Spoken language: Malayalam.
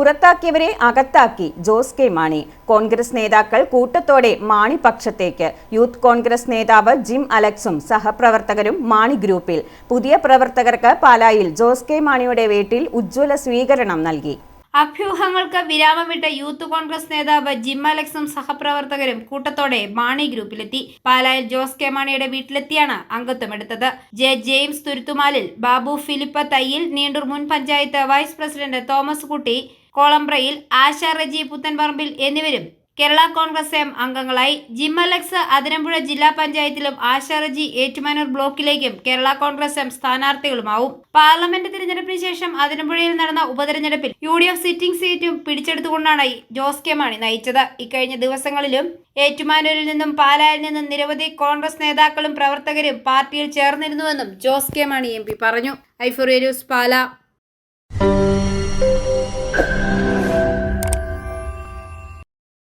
പുറത്താക്കിയവരെ അകത്താക്കി ജോസ് കെ മാണി. കോൺഗ്രസ് നേതാക്കൾ കൂട്ടത്തോടെ മാണി പക്ഷത്തേക്ക് യൂത്ത് കോൺഗ്രസ് നേതാവ് ജിം അലക്സും സഹപ്രവർത്തകരും മാണി ഗ്രൂപ്പിൽ. പുതിയ പ്രവർത്തകർക്ക് പാലായിൽ ജോസ് കെ മാണിയുടെ വീട്ടിൽ ഉജ്ജ്വല സ്വീകരണം നൽകി. അഭ്യൂഹങ്ങൾക്ക് വിരാമമിട്ട യൂത്ത് കോൺഗ്രസ് നേതാവ് ജിം അലക്സും സഹപ്രവർത്തകരും കൂട്ടത്തോടെ മാണി ഗ്രൂപ്പിലെത്തി. പാലായിൽ ജോസ് കെ മാണിയുടെ വീട്ടിലെത്തിയാണ് അംഗത്വമെടുത്തത്. ജെ ജെയിംസ് തുരുത്തുമാലിൽ ബാബു ഫിലിപ്പ തയ്യിൽ നീണ്ടൂർ മുൻ പഞ്ചായത്ത് വൈസ് പ്രസിഡന്റ് തോമസ് കുട്ടി കോളംബ്രയിൽ ആശ റജി പുത്തൻപറമ്പിൽ എന്നിവരും കേരള കോൺഗ്രസ് എം അംഗങ്ങളായി ജിം അലക്സ് അതിരമ്പുഴ ജില്ലാ പഞ്ചായത്തിലും ആശാറജി ഏറ്റുമാനൂർ ബ്ലോക്കിലേക്കും കേരള കോൺഗ്രസ് എം സ്ഥാനാർത്ഥികളുമാവും. പാർലമെന്റ് തിരഞ്ഞെടുപ്പിന് ശേഷം അതിരമ്പുഴയിൽ നടന്ന ഉപതെരഞ്ഞെടുപ്പിൽ യു ഡി എഫ് സിറ്റിംഗ് സീറ്റും പിടിച്ചെടുത്തുകൊണ്ടാണ് ജോസ് കെ മാണി നയിച്ചത്. ഇക്കഴിഞ്ഞ ദിവസങ്ങളിലും ഏറ്റുമാനൂരിൽ നിന്നും പാലായിൽ നിന്നും നിരവധി കോൺഗ്രസ് നേതാക്കളും പ്രവർത്തകരും പാർട്ടിയിൽ ചേർന്നിരുന്നുവെന്നും ജോസ് കെ മാണി എം പറഞ്ഞു. ഐഫോറിയ ന്യൂസ് പാല.